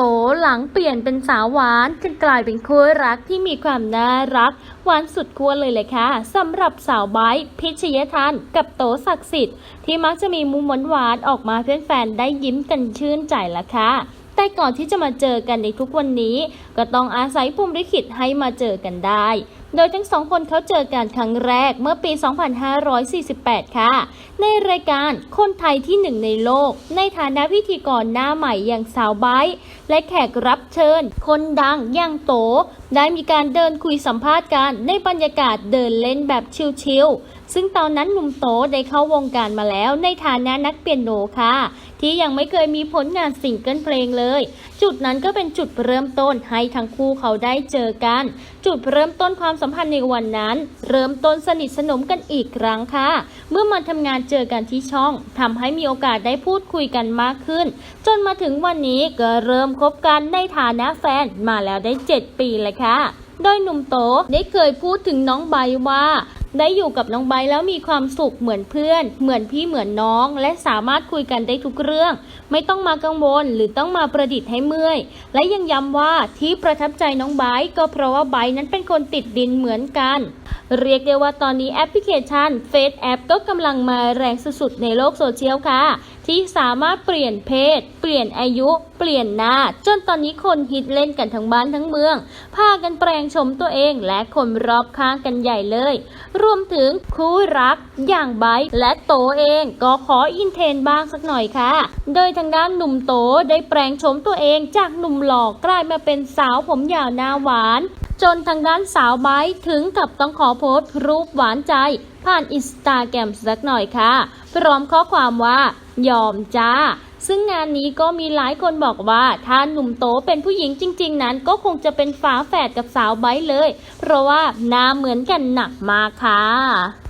โตหลังเปลี่ยนเป็นสาวหวานจนกลายเป็นคู่รักที่มีความน่ารัก หวานสุดขั้วเลยเลยค่ะสำหรับสาวไบพิชยทันกับโตศักดิ์สิทธิ์ที่มักจะมีมุมหวานๆออกมาเพื่อนแฟนได้ยิ้มกันชื่นใจละค่ะแต่ก่อนที่จะมาเจอกันในทุกวันนี้ ก็ต้องอาศัยภูมิลิขิตให้มาเจอกันได้โดยทั้งสองคนเขาเจอกันครั้งแรกเมื่อปี 2548 ค่ะ ในรายการคนไทยที่หนึ่งในโลก ในฐานะพิธีกรหน้าใหม่อย่างสาวไบร์และแขกรับเชิญ คนดังอย่างโต ได้มีการเดินคุยสัมภาษณ์กันในบรรยากาศเดินเล่นแบบชิลๆ ซึ่งตอนนั้นหนุ่มโตได้เข้าวงการมาแล้วในฐานะนักเปียโนค่ะ ที่ยังไม่เคยมีผลงานซิงเกิลเพลงเลย จุดนั้นก็เป็นจุดเริ่มต้นให้ทั้งคู่เขาได้เจอกัน จุดเริ่มต้นความสัมพันธ์ในวันนั้น เริ่มต้นสนิทสนมกันอีกครั้งค่ะ เมื่อมาทำงานเจอกันที่ช่องทำให้มีโอกาสได้พูดคุยกันมากขึ้น จนมาถึงวันนี้ก็เริ่มคบกันในฐานะแฟนมาแล้วได้ 7 ปีเลยค่ะโดยหนุ่มโตได้เคยพูดถึงน้องใบว่า ได้อยู่กับน้องไบแล้วมีความสุขเหมือนเพื่อน เหมือนพี่เหมือนน้อง และสามารถคุยกันได้ทุกเรื่อง ไม่ต้องมากังวลหรือต้องมาประดิษฐ์ให้เมื่อย และยังย้ำว่าที่ประทับใจน้องไบก็เพราะว่าไบนั้นเป็นคนติดดินเหมือนกัน เรียกได้ว่าตอนนี้แอปพลิเคชันเฟซแอปก็กำลังมาแรงสุดๆในโลกโซเชียลค่ะ ที่สามารถเปลี่ยนเพศ เปลี่ยนอายุ เปลี่ยนหน้า จนตอนนี้คนฮิตเล่นกันทั้งบ้านทั้งเมือง พากันแปลงชมตัวเองและคนรอบข้างกันใหญ่เลย รวมถึงคู่รัก อย่างไบและโตเองก็ขออินเทนบ้างสักหน่อยค่ะ โดยทางด้านหนุ่มโตได้แปลงโฉมตัวเองจากหนุ่มหล่อกลายมาเป็นสาวผมยาวหน้าหวาน จนทางด้านสาวไบถึงกับต้องขอโพสต์รูปหวานใจ ผ่านอินสตาแกรมสักหน่อยค่ะ พร้อมข้อความว่า ยอมจ้า ซึ่งงานนี้ก็มีหลายคนบอกว่า ถ้าหนุ่มโตเป็นผู้หญิงจริง ๆ นั้น ก็คงจะเป็นฝาแฝดกับสาวไบเลย เพราะว่าหน้าเหมือนกันหนักมากค่ะ